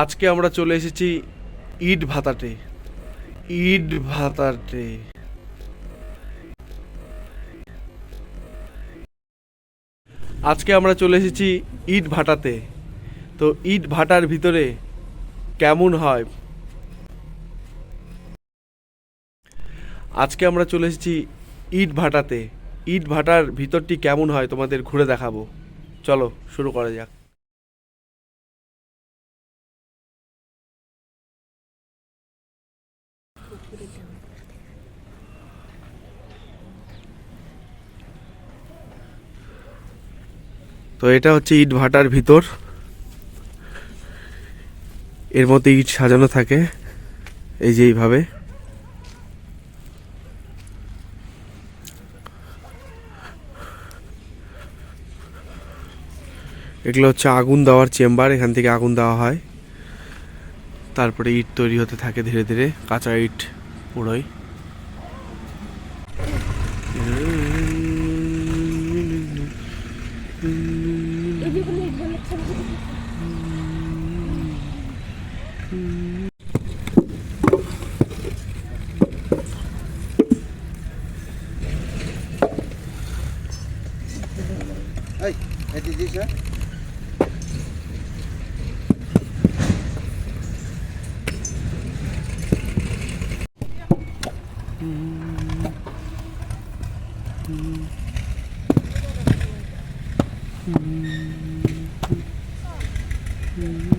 আজকে আমরা চলে এসেছি ইট ভাতাতে। ইট ভাতাতে। আজকে আমরা চলে এসেছি ইট ভাটাতে। তো ইট ভাটার ভিতরে কেমন হয়? আজকে আমরা চলে এসেছি ইট ভাটাতে। ইট ভাটার ভিতরটি কেমন হয় তোমাদের ঘুরে দেখাবো। চলো, শুরু করা যাক। তো এটা হচ্ছে ইট ভাটার ভিতর। এর মধ্যে ইট সাজানো থাকে, এই যে এইভাবে। এগুলো হচ্ছে আগুন দেওয়ার চেম্বার, এখান থেকে আগুন দেওয়া হয়। তারপরে ইট তৈরি হতে থাকে ধীরে ধীরে, কাঁচা ইট। Ủa đấy Hey, what is this, sir? Mm-hmm. mm-hmm. mm-hmm. mm-hmm.